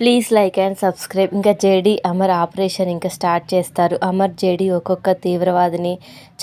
Please like and subscribe. ఇంకా JD Amar operation ఇంకా start చేస్తారు. అమర్ జేడీ ఒక్కొక్క తీవ్రవాదిని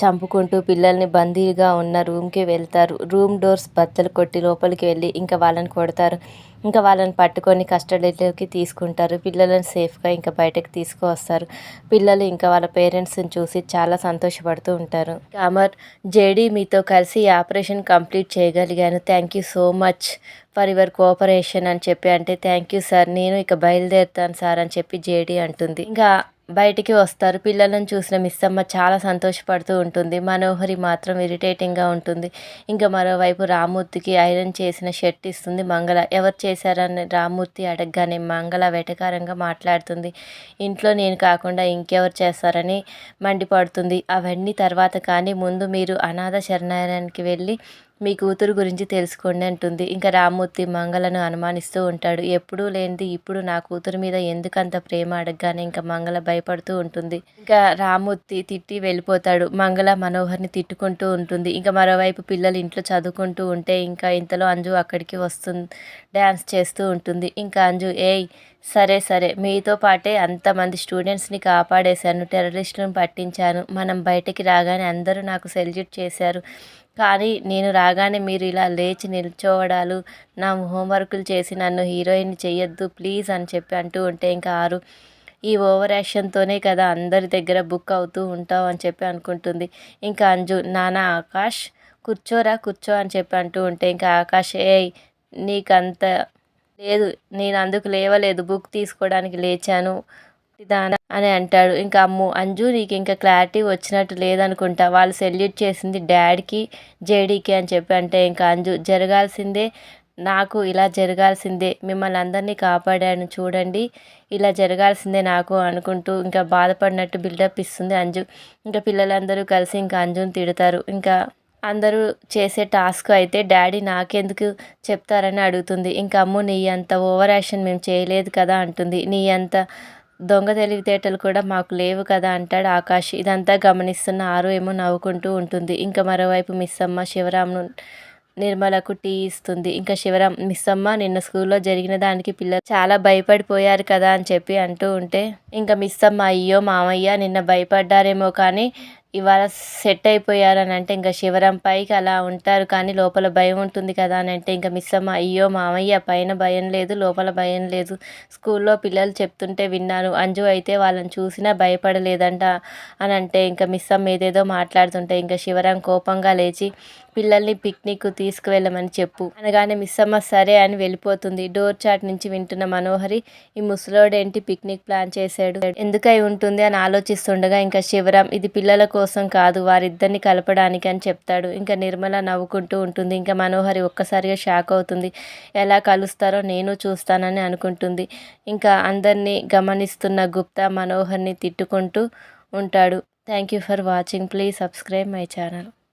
చంపుకుంటూ పిల్లల్ని బందీగా ఉన్న రూమ్కి వెళ్తారు. రూమ్ డోర్స్ బద్దలు కొట్టి లోపలికి వెళ్ళి ఇంకా వాళ్ళని కొడతారు. ఇంకా వాళ్ళని పట్టుకొని కస్టడీలోకి తీసుకుంటారు. పిల్లలను సేఫ్గా ఇంకా బయటకు తీసుకువస్తారు. పిల్లలు ఇంకా వాళ్ళ పేరెంట్స్ని చూసి చాలా సంతోషపడుతూ ఉంటారు. అమర్ జేడీ మీతో కలిసి ఈ ఆపరేషన్ కంప్లీట్ చేయగలిగాను. Thank you so much for your cooperation అని చెప్పి అంటే థ్యాంక్ యూ సార్. నేను ఇక బయలుదేరుతాను సార్ అని చెప్పి జేడీ అంటుంది. ఇంకా బయటికి వస్తారు. పిల్లలను చూసిన మిస్ అమ్మ చాలా సంతోషపడుతూ ఉంటుంది. మనోహరి మాత్రం ఇరిటేటింగ్గా ఉంటుంది. ఇంకా మరోవైపు రామూర్తికి ఐరన్ చేసిన షర్ట్ ఇస్తుంది మంగళ. ఎవరు చేశారని రామూర్తి అడగగానే మంగళ వెటకారంగా మాట్లాడుతుంది. ఇంట్లో నేను కాకుండా ఇంకెవరు చేస్తారని మండిపడుతుంది. అవన్నీ తర్వాత కానీ ముందు మీరు అనాథ శరణాలయానికి వెళ్ళి మీ కూతురు గురించి తెలుసుకోండి అంటుంది. ఇంకా రామ్మూర్తి మంగళను అనుమానిస్తూ ఉంటాడు. ఎప్పుడూ లేనిది ఇప్పుడు నా కూతురు మీద ఎందుకంత ప్రేమ అడగగానే ఇంకా మంగళ భయపడుతూ ఉంటుంది. ఇంకా రామ్మూర్తి తిట్టి వెళ్ళిపోతాడు. మంగళ మనోహర్ని తిట్టుకుంటూ ఉంటుంది. ఇంకా మరోవైపు పిల్లలు ఇంట్లో చదువుకుంటూ ఉంటే ఇంకా ఇంతలో అంజు అక్కడికి వస్తుంది డ్యాన్స్ చేస్తూ ఉంటుంది. ఇంకా అంజు ఏయ్ సరే సరే. మీతో పాటే అంతమంది స్టూడెంట్స్ని కాపాడేశాను. టెర్రరిస్టులను పట్టించాను. మనం బయటికి రాగానే అందరూ నాకు సెల్యూట్ చేశారు. కానీ నేను రాగానే మీరు ఇలా లేచి నిల్చోవడాలు నా హోంవర్కులు చేసి నన్ను హీరోయిన్ చెయ్యొద్దు ప్లీజ్ అని చెప్పి అంటూ ఉంటే ఇంకా ఆరు. ఈ ఓవర్ యాక్షన్తోనే కదా అందరి దగ్గర బుక్ అవుతూ ఉంటావు అని చెప్పి అనుకుంటుంది. ఇంకా అంజు నానా ఆకాష్ కూర్చోరా కూర్చో అని చెప్పి అంటూ ఉంటే ఇంకా ఆకాష్ ఏ నీకంత లేదు నేను అందుకు లేవలేదు బుక్ తీసుకోవడానికి లేచాను దాన అని అంటాడు. ఇంకా అమ్ము అంజు నీకు ఇంకా క్లారిటీ వచ్చినట్టు లేదనుకుంటా వాళ్ళు సెల్యూట్ చేసింది డాడీకి జేడీకి అని చెప్పి అంటే ఇంకా అంజు జరగాల్సిందే నాకు ఇలా జరగాల్సిందే మిమ్మల్ని అందరినీ కాపాడాను చూడండి ఇలా జరగాల్సిందే నాకు అనుకుంటూ ఇంకా బాధపడినట్టు బిల్డప్ ఇస్తుంది అంజు. ఇంకా పిల్లలందరూ కలిసి ఇంకా అంజుని తిడతారు. ఇంకా అందరూ చేసే టాస్క్ అయితే డాడీ నాకెందుకు చెప్తారని అడుగుతుంది. ఇంకా అమ్ము నీ అంత ఓవర్ యాక్షన్ మేము చేయలేదు కదా అంటుంది. నీ అంత దొంగ తెలివితేటలు కూడా మాకు లేవు కదా అంటాడు ఆకాష్. ఇదంతా గమనిస్తున్న ఆరు ఏమో నవ్వుకుంటూ ఉంటుంది. ఇంకా మరోవైపు మిస్ అమ్మ శివరామ్ను నిర్మలకు టీ ఇస్తుంది. ఇంకా శివరాం మిస్ అమ్మ నిన్న స్కూల్లో జరిగిన దానికి పిల్లలు చాలా భయపడిపోయారు కదా అని చెప్పి అంటూ ఉంటే ఇంకా మిస్ అమ్మ అయ్యో మామయ్య నిన్న భయపడ్డారేమో కానీ ఇవాళ సెట్ అయిపోయారని అంటే ఇంకా శివరాం పైకి అలా ఉంటారు కానీ లోపల భయం ఉంటుంది కదా అని అంటే ఇంకా మిస్ అమ్మ అయ్యో మామయ్య పైన భయం లేదు లోపల భయం లేదు. స్కూల్లో పిల్లలు చెప్తుంటే విన్నాను అంజు అయితే వాళ్ళని చూసినా భయపడలేదంట అని అంటే ఇంకా మిస్ అమ్మ ఏదేదో మాట్లాడుతుంటే ఇంకా శివరాం కోపంగా లేచి పిల్లల్ని పిక్నిక్ తీసుకువెళ్ళమని చెప్పు. అనగానే మిస్ అమ్మ సరే అని వెళ్ళిపోతుంది. డోర్ చాట్ నుంచి వింటున్న మనోహరి ఈ ముసలోడేంటి పిక్నిక్ ప్లాన్ చేశాడు? ఎందుకై ఉంటుంది? అని ఆలోచిస్తుండగా ఇంకా శివరాం ఇది పిల్లల కోసం కాదు వారిద్దరిని కలపడానికి అని చెప్తాడు. ఇంకా నిర్మల నవ్వుకుంటూ ఉంటుంది. ఇంకా మనోహరి ఒక్కసారిగా షాక్ అవుతుంది. ఎలా కలుస్తారో నేను చూస్తానని అనుకుంటుంది. ఇంకా అందరినీ గమనిస్తున్న గుప్తా మనోహర్ని తిట్టుకుంటూ ఉంటాడు. Thank you for watching. Please subscribe my channel.